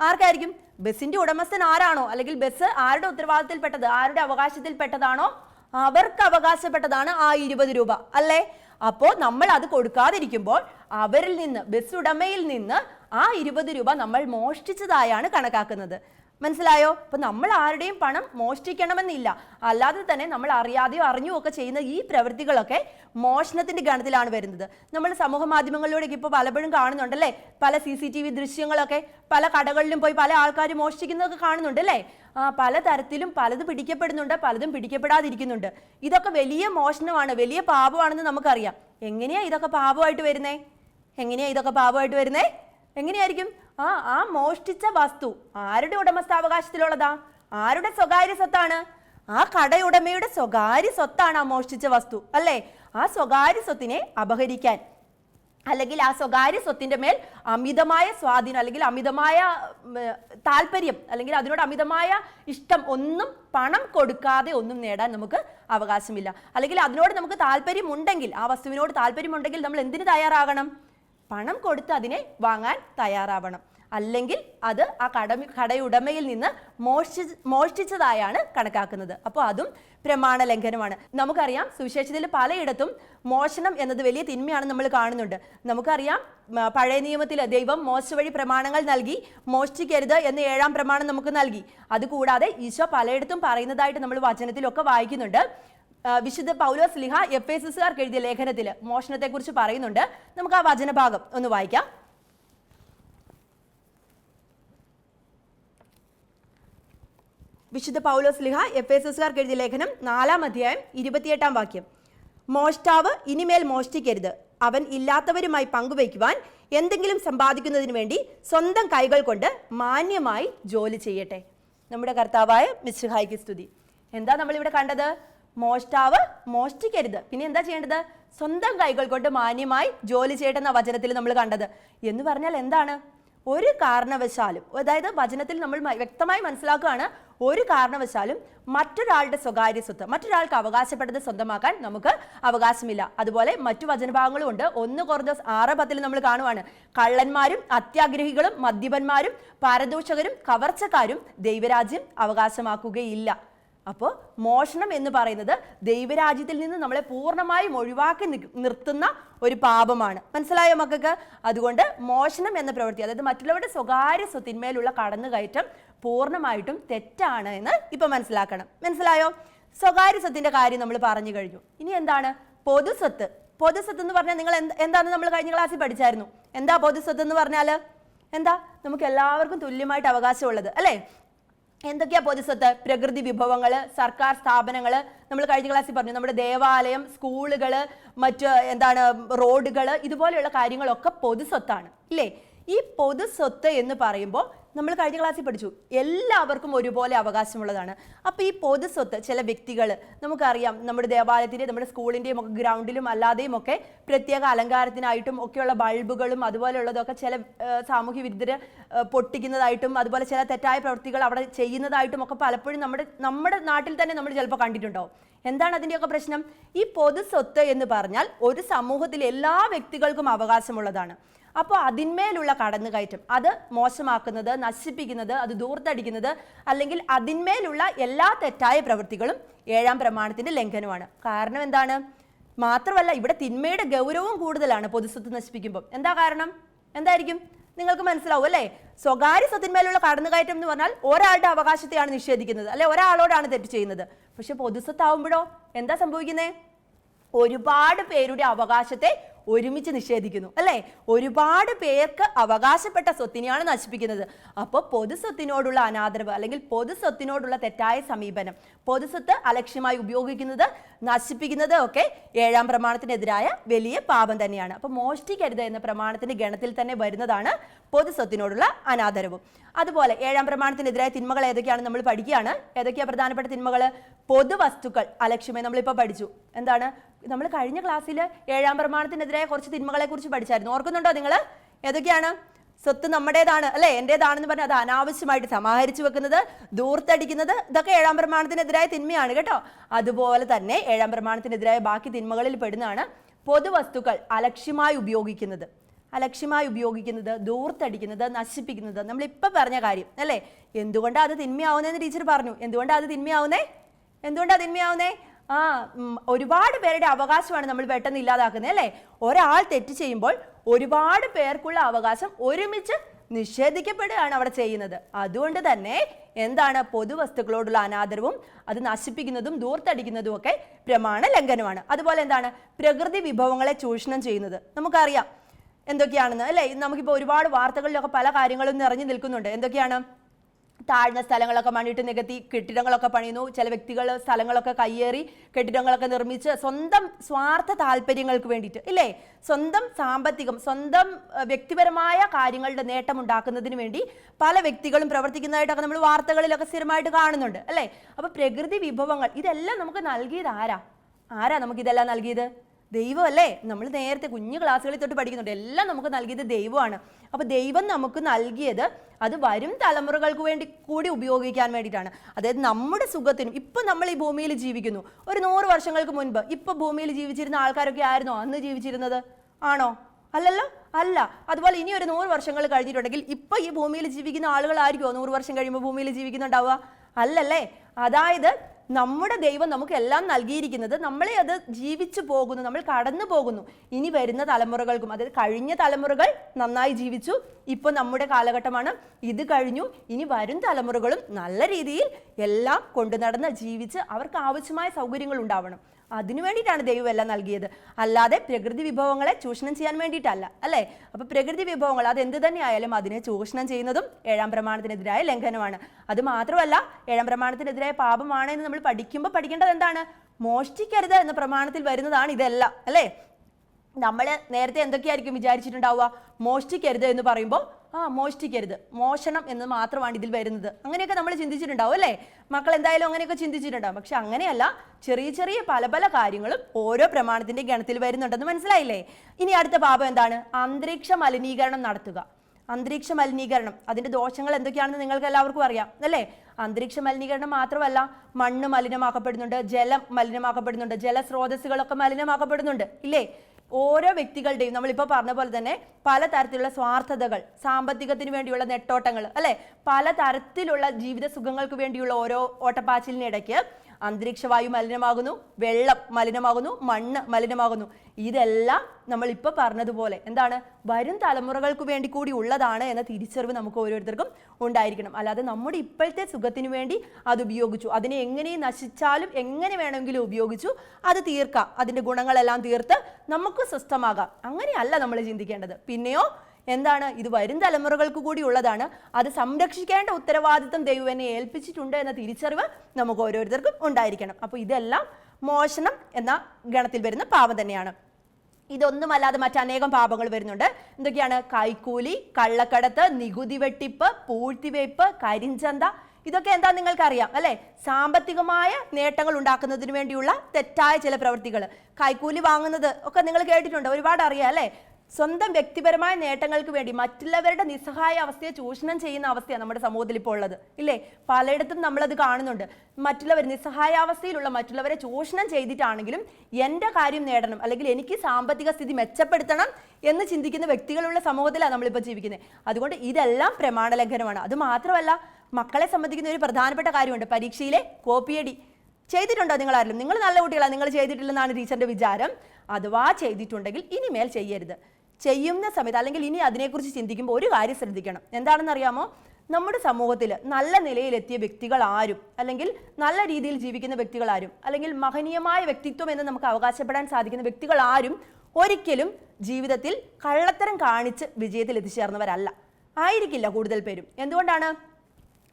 ആർക്കായിരിക്കും? ബസ്സിന്റെ ഉടമസ്ഥൻ ആരാണോ? അല്ലെങ്കിൽ ബസ് ആരുടെ ഉത്തരവാദിത്തത്തിൽപ്പെട്ടത്? ആരുടെ അവകാശത്തിൽപ്പെട്ടതാണോ? അവർക്ക് അവകാശപ്പെട്ടതാണ് ആ ഇരുപത് രൂപ. അല്ലേ? അപ്പോൾ നമ്മൾ അത് കൊടുക്കാതിരിക്കുമ്പോൾ അവരിൽ നിന്ന് ബസ് ഉടമയിൽ നിന്ന് ആ ഇരുപത് രൂപ നമ്മൾ മോഷ്ടിച്ചതായാണ് കണക്കാക്കുന്നത്. മനസ്സിലായോ? അപ്പൊ നമ്മൾ ആരുടെയും പണം മോഷ്ടിക്കണമെന്നില്ല. അല്ലാതെ തന്നെ നമ്മൾ അറിയാതെയോ അറിഞ്ഞോ ഒക്കെ ചെയ്യുന്ന ഈ പ്രവൃത്തികളൊക്കെ മോഷണത്തിന്റെ ഗണത്തിലാണ് വരുന്നത്. നമ്മൾ സമൂഹ മാധ്യമങ്ങളിലൂടെ ഇപ്പോൾ പലപ്പോഴും കാണുന്നുണ്ടല്ലേ? പല സി സി ടി വി ദൃശ്യങ്ങളൊക്കെ പല കടകളിലും പോയി പല ആൾക്കാർ മോഷ്ടിക്കുന്നതൊക്കെ കാണുന്നുണ്ട് അല്ലേ? ആ പല തരത്തിലും പലത് പിടിക്കപ്പെടുന്നുണ്ട് പലതും പിടിക്കപ്പെടാതിരിക്കുന്നുണ്ട്. ഇതൊക്കെ വലിയ മോഷണമാണ് വലിയ പാപമാണെന്ന് നമുക്കറിയാം. എങ്ങനെയാ ഇതൊക്കെ പാപമായിട്ട് വരുന്നേ? എങ്ങനെയാ ഇതൊക്കെ പാപമായിട്ട് വരുന്നേ? എങ്ങനെയായിരിക്കും? ആ ആ മോഷ്ടിച്ച വസ്തു ആരുടെ ഉടമസ്ഥാവകാശത്തിലുള്ളതാ? ആരുടെ സ്വകാര്യ സ്വത്താണ്? ആ കടയുടമയുടെ സ്വകാര്യ സ്വത്താണ് ആ മോഷ്ടിച്ച വസ്തു അല്ലേ? ആ സ്വകാര്യ സ്വത്തിനെ അപഹരിക്കാൻ. അല്ലെങ്കിൽ ആ സ്വകാര്യ സ്വത്തിന്റെ മേൽ അമിതമായ സ്വാധീനം അല്ലെങ്കിൽ അമിതമായ താല്പര്യം അല്ലെങ്കിൽ അതിനോട് അമിതമായ ഇഷ്ടം ഒന്നും പണം കൊടുക്കാതെ ഒന്നും നേടാൻ നമുക്ക് അവകാശമില്ല. അല്ലെങ്കിൽ അതിനോട് നമുക്ക് താല്പര്യമുണ്ടെങ്കിൽ ആ വസ്തുവിനോട് താല്പര്യമുണ്ടെങ്കിൽ നമ്മൾ എന്തിനു തയ്യാറാകണം? പണം കൊടുത്ത് അതിനെ വാങ്ങാൻ തയ്യാറാവണം. അല്ലെങ്കിൽ അത് ആ കട കടയുടമയിൽ നിന്ന് മോഷ്ടി മോഷ്ടിച്ചതായാണ് കണക്കാക്കുന്നത്. അപ്പോൾ അതും പ്രമാണ ലംഘനമാണ്. നമുക്കറിയാം സുവിശേഷത്തിൽ പലയിടത്തും മോഷണം എന്നത് വലിയ തിന്മയാണ് നമ്മൾ കാണുന്നുണ്ട്. നമുക്കറിയാം പഴയ നിയമത്തിൽ ദൈവം മോശ വഴി പ്രമാണങ്ങൾ നൽകി മോഷ്ടിക്കരുത് എന്ന് ഏഴാം പ്രമാണം നമുക്ക് നൽകി. അതുകൂടാതെ ഈശോ പലയിടത്തും പറയുന്നതായിട്ട് നമ്മൾ വചനത്തിലൊക്കെ വായിക്കുന്നുണ്ട്. വിശുദ്ധ പൗലോസ് ലിഹ എഫ് എസ് എസുകാർക്ക് എഴുതിയ ലേഖനത്തിൽ മോഷണത്തെക്കുറിച്ച് പറയുന്നുണ്ട്. നമുക്ക് ആ വചനഭാഗം ഒന്ന് വായിക്കാം. വിശുദ്ധ പൗലോസ് ലിഹ എഫ് എസ് എസുകാർക്ക് എഴുതിയ ലേഖനം നാലാം അധ്യായം ഇരുപത്തിയെട്ടാം വാക്യം. മോഷ്ടാവ് ഇനിമേൽ മോഷ്ടിക്കരുത്. അവൻ ഇല്ലാത്തവരുമായി പങ്കുവയ്ക്കുവാൻ എന്തെങ്കിലും സമ്പാദിക്കുന്നതിന് വേണ്ടി സ്വന്തം കൈകൾ കൊണ്ട് മാന്യമായി ജോലി ചെയ്യട്ടെ. നമ്മുടെ കർത്താവായ മിശ്രഹായിക്ക് സ്തുതി. എന്താ നമ്മളിവിടെ കണ്ടത്? മോഷ്ടാവ് മോഷ്ടിക്കരുത്. പിന്നെ എന്താ ചെയ്യേണ്ടത്? സ്വന്തം കൈകൾ കൊണ്ട് മാന്യമായി ജോലി ചെയ്യട്ടെ എന്ന വചനത്തിൽ നമ്മൾ കണ്ടത്. എന്ന് പറഞ്ഞാൽ എന്താണ്? ഒരു കാരണവശാലും അതായത് വചനത്തിൽ നമ്മൾ വ്യക്തമായി മനസ്സിലാക്കുകയാണ് ഒരു കാരണവശാലും മറ്റൊരാളുടെ സ്വകാര്യ സ്വത്ത് മറ്റൊരാൾക്ക് അവകാശപ്പെട്ടത് സ്വന്തമാക്കാൻ നമുക്ക് അവകാശമില്ല. അതുപോലെ മറ്റു വചനഭാഗങ്ങളും ഉണ്ട്. ഒന്ന് കുറഞ്ഞ ആറ് പത്തിൽ നമ്മൾ കാണുവാണ്. കള്ളന്മാരും അത്യാഗ്രഹികളും മദ്യപന്മാരും പാരദൂഷകരും കവർച്ചക്കാരും ദൈവരാജ്യം അവകാശമാക്കുകയില്ല. അപ്പോൾ മോഷണം എന്ന് പറയുന്നത് ദൈവരാജ്യത്തിൽ നിന്ന് നമ്മളെ പൂർണമായും ഒഴിവാക്കി നിർത്തുന്ന ഒരു പാപമാണ്. മനസ്സിലായോ മക്കൾക്ക്? അതുകൊണ്ട് മോഷണം എന്ന പ്രവൃത്തി അതായത് മറ്റുള്ളവരുടെ സ്വകാര്യ സ്വത്തിന്മേലുള്ള കടന്നുകയറ്റം പൂർണമായിട്ടും തെറ്റാണ് എന്ന് ഇപ്പം മനസ്സിലാക്കണം. മനസ്സിലായോ? സ്വകാര്യ സ്വത്തിന്റെ കാര്യം നമ്മൾ പറഞ്ഞു കഴിഞ്ഞു. ഇനി എന്താണ്? പൊതുസ്വത്ത് പൊതുസ്വത്ത് എന്ന് പറഞ്ഞാൽ നിങ്ങൾ എന്ത് എന്താണെന്ന് നമ്മൾ കഴിഞ്ഞ ക്ലാസ്സിൽ പഠിച്ചായിരുന്നു. എന്താ പൊതുസ്വത്ത് എന്ന് പറഞ്ഞാൽ എന്താ? നമുക്ക് എല്ലാവർക്കും തുല്യമായിട്ട് അവകാശമുള്ളത് അല്ലേ? എന്തൊക്കെയാ പൊതുസ്വത്ത് പ്രകൃതി വിഭവങ്ങൾ സർക്കാർ സ്ഥാപനങ്ങൾ നമ്മൾ കഴിഞ്ഞ ക്ലാസ്സിൽ പറഞ്ഞു നമ്മുടെ ദേവാലയം സ്കൂളുകൾ മറ്റ് എന്താണ് റോഡുകൾ ഇതുപോലെയുള്ള കാര്യങ്ങളൊക്കെ പൊതുസ്വത്താണ് ഇല്ലേ? ഈ പൊതുസ്വത്ത് എന്ന് പറയുമ്പോൾ നമ്മൾ കഴിഞ്ഞ ക്ലാസ്സിൽ പഠിച്ചു. എല്ലാവർക്കും ഒരുപോലെ അവകാശമുള്ളതാണ്. അപ്പോൾ ഈ പൊതുസ്വത്ത് ചില വ്യക്തികൾ നമുക്കറിയാം നമ്മുടെ ദേവാലയത്തിന്റെ നമ്മുടെ സ്കൂളിന്റെയും ഒക്കെ ഗ്രൗണ്ടിലും അല്ലാതെയും ഒക്കെ പ്രത്യേക അലങ്കാരത്തിനായിട്ടും ഒക്കെയുള്ള ബൾബുകളും അതുപോലെയുള്ളതൊക്കെ ചില സാമൂഹ്യ വിരുദ്ധർ പൊട്ടിക്കുന്നതായിട്ടും അതുപോലെ ചില തെറ്റായ പ്രവൃത്തികൾ അവിടെ ചെയ്യുന്നതായിട്ടും ഒക്കെ പലപ്പോഴും നമ്മുടെ നമ്മുടെ നാട്ടിൽ തന്നെ നമ്മൾ ചിലപ്പോൾ കണ്ടിട്ടുണ്ടാവും എന്താണ് അതിന്റെയൊക്കെ പ്രശ്നം? ഈ പൊതുസ്വത്ത് എന്ന് പറഞ്ഞാൽ ഒരു സമൂഹത്തിൽ എല്ലാ വ്യക്തികൾക്കും അവകാശമുള്ളതാണ്. അപ്പോൾ അതിന്മേലുള്ള കടന്നുകയറ്റം അത് മോശമാക്കുന്നത് നശിപ്പിക്കുന്നത് അത് ദൂർത്തടിക്കുന്നത് അല്ലെങ്കിൽ അതിന്മേലുള്ള എല്ലാ തെറ്റായ പ്രവൃത്തികളും ഏഴാം പ്രമാണത്തിന്റെ ലംഘനമാണ്. കാരണം എന്താണ്? മാത്രമല്ല ഇവിടെ തിന്മയുടെ ഗൗരവം കൂടുതലാണ് പൊതുസ്വത്ത് നശിപ്പിക്കുമ്പോൾ എന്താ കാരണം? എന്തായിരിക്കും? നിങ്ങൾക്ക് മനസ്സിലാവും അല്ലേ? സ്വകാര്യ സ്വത്തിന്മേലുള്ള കടന്നുകയറ്റം എന്ന് പറഞ്ഞാൽ ഒരാളുടെ അവകാശത്തെയാണ് നിഷേധിക്കുന്നത് അല്ലെ ഒരാളോടാണ് തെറ്റ് ചെയ്യുന്നത്. പക്ഷെ പൊതുസ്വത്താവുമ്പോഴോ എന്താ സംഭവിക്കുന്നത് ഒരുപാട് പേരുടെ അവകാശത്തെ ഒരുമിച്ച് നിഷേധിക്കുന്നു അല്ലേ? ഒരുപാട് പേർക്ക് അവകാശപ്പെട്ട സ്വത്തിനെയാണ് നശിപ്പിക്കുന്നത്. അപ്പോൾ പൊതുസ്വത്തിനോടുള്ള അനാദരവ് അല്ലെങ്കിൽ പൊതുസ്വത്തിനോടുള്ള തെറ്റായ സമീപനം പൊതുസ്വത്ത് അലക്ഷ്യമായി ഉപയോഗിക്കുന്നത് നശിപ്പിക്കുന്നത് ഒക്കെ ഏഴാം പ്രമാണത്തിനെതിരായ വലിയ പാപം തന്നെയാണ്. അപ്പോൾ മോഷ്ടിക്കരുത് എന്ന പ്രമാണത്തിന്റെ ഗണത്തിൽ തന്നെ വരുന്നതാണ് പൊതുസ്വത്തിനോടുള്ള അനാദരവും. അതുപോലെ ഏഴാം പ്രമാണത്തിനെതിരായ തിന്മകൾ ഏതൊക്കെയാണ് നമ്മൾ പഠിക്കുകയാണ്. ഏതൊക്കെയാണ് പ്രധാനപ്പെട്ട തിന്മകൾ പൊതുവസ്തുക്കൾ. അലക്ഷ്യമേ നമ്മളിപ്പോൾ പഠിച്ചു. എന്താണ്? നമ്മൾ കഴിഞ്ഞ ക്ലാസ്സിൽ ഏഴാം പ്രമാണത്തിനെതിരായ കുറച്ച് തിന്മകളെ കുറിച്ച് പഠിച്ചായിരുന്നു. ഓർക്കുന്നുണ്ടോ നിങ്ങൾ ഏതൊക്കെയാണ്? സ്വത്ത് നമ്മുടേതാണ് അല്ലെ? എന്റേതാണെന്ന് പറഞ്ഞ് അത് അനാവശ്യമായിട്ട് സമാഹരിച്ചു വെക്കുന്നത് ദൂർത്തടിക്കുന്നത് ഇതൊക്കെ ഏഴാം പ്രമാണത്തിനെതിരായ തിന്മയാണ് കേട്ടോ. അതുപോലെ തന്നെ ഏഴാം പ്രമാണത്തിനെതിരായ ബാക്കി തിന്മകളിൽ പെടുന്നതാണ് പൊതുവസ്തുക്കൾ അലക്ഷ്യമായി ഉപയോഗിക്കുന്നത്. അലക്ഷ്യമായി ഉപയോഗിക്കുന്നത് ദൂർത്തടിക്കുന്നത് നശിപ്പിക്കുന്നത്. നമ്മൾ ഇപ്പൊ പറഞ്ഞ കാര്യം അല്ലേ? എന്തുകൊണ്ടാണ് അത് തിന്മയാവുന്നതെന്ന് ടീച്ചർ പറഞ്ഞു. എന്തുകൊണ്ടാണ് അത് തിന്മയാവുന്നേ? എന്തുകൊണ്ടാണ് തിന്മയാവുന്നേ? ആ ഒരുപാട് പേരുടെ അവകാശമാണ് നമ്മൾ പെട്ടെന്ന് ഇല്ലാതാക്കുന്നത് അല്ലേ? ഒരാൾ തെറ്റ് ചെയ്യുമ്പോൾ ഒരുപാട് പേർക്കുള്ള അവകാശം ഒരുമിച്ച് നിഷേധിക്കപ്പെടുകയാണ് അവിടെ ചെയ്യുന്നത്. അതുകൊണ്ട് തന്നെ എന്താണ് പൊതുവസ്തുക്കളോടുള്ള അനാദരവും അത് നശിപ്പിക്കുന്നതും ദൂർത്തടിക്കുന്നതും ഒക്കെ പ്രമാണ ലംഘനമാണ് അതുപോലെ എന്താണ്? പ്രകൃതി വിഭവങ്ങളെ ചൂഷണം ചെയ്യുന്നത്. നമുക്കറിയാം. എന്തൊക്കെയാണെന്ന് അല്ലേ? നമുക്കിപ്പോൾ ഒരുപാട് വാർത്തകളിലൊക്കെ പല കാര്യങ്ങളും നിറഞ്ഞു നിൽക്കുന്നുണ്ട്. എന്തൊക്കെയാണ്? താഴ്ന്ന സ്ഥലങ്ങളൊക്കെ മണ്ണിട്ട് നികത്തി കെട്ടിടങ്ങളൊക്കെ പണിയുന്നു. ചില വ്യക്തികൾ സ്ഥലങ്ങളൊക്കെ കയ്യേറി കെട്ടിടങ്ങളൊക്കെ നിർമ്മിച്ച് സ്വന്തം സ്വാർത്ഥ താല്പര്യങ്ങൾക്ക് വേണ്ടിയിട്ട് ഇല്ലേ? സ്വന്തം സാമ്പത്തികം സ്വന്തം വ്യക്തിപരമായ കാര്യങ്ങളുടെ നേട്ടം ഉണ്ടാക്കുന്നതിന് വേണ്ടി പല വ്യക്തികളും പ്രവർത്തിക്കുന്നതായിട്ടൊക്കെ നമ്മൾ വാർത്തകളിലൊക്കെ സ്ഥിരമായിട്ട് കാണുന്നുണ്ട് അല്ലേ? അപ്പോൾ പ്രകൃതി വിഭവങ്ങൾ ഇതെല്ലാം നമുക്ക് നൽകിയത് ആരാ? ആരാ നമുക്ക് ഇതെല്ലാം നൽകിയത്? ദൈവമല്ലേ? നമ്മൾ നേരത്തെ കുഞ്ഞു ക്ലാസ്സുകളിൽ തൊട്ട് പഠിക്കുന്നുണ്ട്. എല്ലാം നമുക്ക് നൽകിയത് ദൈവമാണ്. അപ്പോൾ ദൈവം നമുക്ക് നൽകിയത് അത് വരും തലമുറകൾക്ക് വേണ്ടി കൂടി ഉപയോഗിക്കാൻ വേണ്ടിയിട്ടാണ്. അതായത് നമ്മുടെ സുഖത്തിനും ഇപ്പം നമ്മൾ ഈ ഭൂമിയിൽ ജീവിക്കുന്നു. ഒരു നൂറ് വർഷങ്ങൾക്ക് മുൻപ് ഇപ്പം ഭൂമിയിൽ ജീവിച്ചിരുന്ന ആൾക്കാരൊക്കെ ആയിരുന്നോ? അന്ന് ജീവിച്ചിരുന്നത്? ആണോ? അല്ലല്ലോ? അല്ല. അതുപോലെ ഇനി ഒരു നൂറ് വർഷങ്ങൾ കഴിഞ്ഞിട്ടുണ്ടെങ്കിൽ ഇപ്പം ഈ ഭൂമിയിൽ ജീവിക്കുന്ന ആളുകളായിരിക്കുമോ നൂറ് വർഷം കഴിയുമ്പോൾ ഭൂമിയിൽ ജീവിക്കുന്നുണ്ടാവുക? അല്ലല്ലേ? അതായത് നമ്മുടെ ദൈവം നമുക്ക് എല്ലാം നൽകിയിരിക്കുന്നത് നമ്മളെ അത് ജീവിച്ചു പോകുന്നു നമ്മൾ കടന്നു പോകുന്നു. ഇനി വരുന്ന തലമുറകൾക്കും അതായത് കഴിഞ്ഞ തലമുറകൾ നന്നായി ജീവിച്ചു ഇപ്പോൾ നമ്മുടെ കാലഘട്ടമാണ്. ഇത് കഴിഞ്ഞു ഇനി വരും തലമുറകളും നല്ല രീതിയിൽ എല്ലാം കൊണ്ടു നടന്ന് ജീവിച്ച് അവർക്ക് ആവശ്യമായ സൗകര്യങ്ങൾ ഉണ്ടാവണം. അതിനു വേണ്ടിയിട്ടാണ് ദൈവം എല്ലാം നൽകിയത്. അല്ലാതെ പ്രകൃതി വിഭവങ്ങളെ ചൂഷണം ചെയ്യാൻ വേണ്ടിയിട്ടല്ല അല്ലേ? അപ്പൊ പ്രകൃതി വിഭവങ്ങൾ അത് എന്ത് തന്നെ ആയാലും അതിനെ ചൂഷണം ചെയ്യുന്നതും ഏഴാം പ്രമാണത്തിനെതിരായ ലംഘനമാണ്. അത് മാത്രമല്ല ഏഴാം പ്രമാണത്തിനെതിരായ പാപമാണ് എന്ന് നമ്മൾ പഠിക്കുമ്പോൾ പഠിക്കേണ്ടത് എന്താണ്? മോഷ്ടിക്കരുത് എന്ന പ്രമാണത്തിൽ വരുന്നതാണ് ഇതെല്ലാം അല്ലേ? നമ്മൾ നേരത്തെ എന്തൊക്കെയായിരിക്കും വിചാരിച്ചിട്ടുണ്ടാവുക? മോഷ്ടിക്കരുത് എന്ന് പറയുമ്പോൾ ആ മോഷ്ടിക്കരുത്. മോഷണം എന്ന് മാത്രമാണ് ഇതിൽ വരുന്നത്. അങ്ങനെയൊക്കെ നമ്മൾ ചിന്തിച്ചിട്ടുണ്ടാവും അല്ലേ? മക്കൾ എന്തായാലും അങ്ങനെയൊക്കെ ചിന്തിച്ചിട്ടുണ്ടാവും. പക്ഷെ അങ്ങനെയല്ല ചെറിയ ചെറിയ പല പല കാര്യങ്ങളും ഓരോ പ്രമാണത്തിന്റെ ഗണത്തിൽ വരുന്നുണ്ടെന്ന് മനസ്സിലായില്ലേ? ഇനി അടുത്ത പാപം എന്താണ്? അന്തരീക്ഷ മലിനീകരണം നടത്തുക. അന്തരീക്ഷ മലിനീകരണം. അതിന്റെ ദോഷങ്ങൾ എന്തൊക്കെയാണെന്ന് നിങ്ങൾക്ക് എല്ലാവർക്കും അറിയാം അല്ലേ? അന്തരീക്ഷ മലിനീകരണം മാത്രമല്ല മണ്ണ് മലിനമാക്കപ്പെടുന്നുണ്ട് ജലം മലിനമാക്കപ്പെടുന്നുണ്ട് ജലസ്രോതസ്സുകളൊക്കെ മലിനമാക്കപ്പെടുന്നുണ്ട് ഇല്ലേ? ഓരോ വ്യക്തികളുടെയും നമ്മളിപ്പോൾ പറഞ്ഞ പോലെ തന്നെ പല തരത്തിലുള്ള സ്വാർത്ഥതകൾ സാമ്പത്തികത്തിന് വേണ്ടിയുള്ള നെട്ടോട്ടങ്ങൾ അല്ലെ? പലതരത്തിലുള്ള ജീവിത സുഖങ്ങൾക്ക് വേണ്ടിയുള്ള ഓരോ ഓട്ടപ്പാച്ചിലിനിടയ്ക്ക് അന്തരീക്ഷവായു മലിനമാകുന്നു വെള്ളം മലിനമാകുന്നു മണ്ണ് മലിനമാകുന്നു. ഇതെല്ലാം നമ്മൾ ഇപ്പോൾ പറഞ്ഞതുപോലെ എന്താണ്? വരും തലമുറകൾക്ക് വേണ്ടി കൂടി ഉള്ളതാണ് എന്ന തിരിച്ചറിവ് നമുക്ക് ഓരോരുത്തർക്കും ഉണ്ടായിരിക്കണം. അല്ലാതെ നമ്മുടെ ഇപ്പോഴത്തെ സുഖത്തിന് വേണ്ടി അത് ഉപയോഗിച്ചു അതിനെ എങ്ങനെ നശിച്ചാലും എങ്ങനെ വേണമെങ്കിലും ഉപയോഗിച്ചു അത് തീർക്കാം. അതിന്റെ ഗുണങ്ങളെല്ലാം തീർത്ത് നമുക്ക് സ്വസ്ഥമാകാം. അങ്ങനെയല്ല നമ്മൾ ചിന്തിക്കേണ്ടത്. പിന്നെയോ എന്താണ്? ഇത് വരും തലമുറകൾക്ക് കൂടി ഉള്ളതാണ്. അത് സംരക്ഷിക്കേണ്ട ഉത്തരവാദിത്തം ദൈവനെ ഏൽപ്പിച്ചിട്ടുണ്ട് എന്ന തിരിച്ചറിവ് നമുക്ക് ഓരോരുത്തർക്കും ഉണ്ടായിരിക്കണം. അപ്പോൾ ഇതെല്ലാം മോഷണം എന്ന ഗണത്തിൽ വരുന്ന പാപം തന്നെയാണ്. ഇതൊന്നുമല്ലാതെ മറ്റനേകം പാപങ്ങൾ വരുന്നുണ്ട്. എന്തൊക്കെയാണ്? കൈക്കൂലി കള്ളക്കടത്ത് നികുതി വെട്ടിപ്പ് പൂഴ്ത്തിവയ്പ്പ് കരിഞ്ചന്ത. ഇതൊക്കെ എന്താ നിങ്ങൾക്കറിയാം അല്ലെ? സാമ്പത്തികമായ നേട്ടങ്ങൾ ഉണ്ടാക്കുന്നതിന് വേണ്ടിയുള്ള തെറ്റായ ചില പ്രവൃത്തികൾ കൈക്കൂലി വാങ്ങുന്നത് ഒക്കെ നിങ്ങൾ കേട്ടിട്ടുണ്ട് ഒരുപാട് അറിയാം അല്ലെ? സ്വന്തം വ്യക്തിപരമായ നേട്ടങ്ങൾക്ക് വേണ്ടി മറ്റുള്ളവരുടെ നിസ്സഹായ അവസ്ഥയെ ചൂഷണം ചെയ്യുന്ന അവസ്ഥയാണ് നമ്മുടെ സമൂഹത്തിൽ ഇപ്പോൾ ഉള്ളത്. ഇല്ലേ? പലയിടത്തും നമ്മളത് കാണുന്നുണ്ട്. മറ്റുള്ളവർ നിസ്സഹായാവസ്ഥയിലുള്ള മറ്റുള്ളവരെ ചൂഷണം ചെയ്തിട്ടാണെങ്കിലും എന്റെ കാര്യം നേടണം അല്ലെങ്കിൽ എനിക്ക് സാമ്പത്തിക സ്ഥിതി മെച്ചപ്പെടുത്തണം എന്ന് ചിന്തിക്കുന്ന വ്യക്തികളുള്ള സമൂഹത്തിലാണ് നമ്മളിപ്പോൾ ജീവിക്കുന്നത്. അതുകൊണ്ട് ഇതെല്ലാം പ്രമാണ ലംഘനമാണ് അത് മാത്രമല്ല മക്കളെ സംബന്ധിക്കുന്ന ഒരു പ്രധാനപ്പെട്ട കാര്യമുണ്ട്. പരീക്ഷയിലെ കോപ്പിയടി ചെയ്തിട്ടുണ്ടോ നിങ്ങൾ ആരെങ്കിലും നിങ്ങൾ നല്ല കുട്ടികളാണ് നിങ്ങൾ ചെയ്തിട്ടില്ലെന്നാണ് ടീച്ചറിന്റെ വിചാരം. അഥവാ ചെയ്തിട്ടുണ്ടെങ്കിൽ ഇനിമേൽ ചെയ്യരുത്. ചെയ്യുന്ന സമയത്ത് അല്ലെങ്കിൽ ഇനി അതിനെക്കുറിച്ച് ചിന്തിക്കുമ്പോൾ ഒരു കാര്യം ശ്രദ്ധിക്കണം. എന്താണെന്ന് അറിയാമോ നമ്മുടെ സമൂഹത്തിൽ നല്ല നിലയിലെത്തിയ വ്യക്തികൾ ആരും അല്ലെങ്കിൽ നല്ല രീതിയിൽ ജീവിക്കുന്ന വ്യക്തികൾ ആരും അല്ലെങ്കിൽ മഹനീയമായ വ്യക്തിത്വം എന്ന് നമുക്ക് അവകാശപ്പെടാൻ സാധിക്കുന്ന വ്യക്തികൾ ആരും ഒരിക്കലും ജീവിതത്തിൽ കള്ളത്തരം കാണിച്ച് വിജയത്തിൽ എത്തിച്ചേർന്നവരല്ല. ആയിരിക്കില്ല കൂടുതൽ പേരും. എന്തുകൊണ്ടാണ്?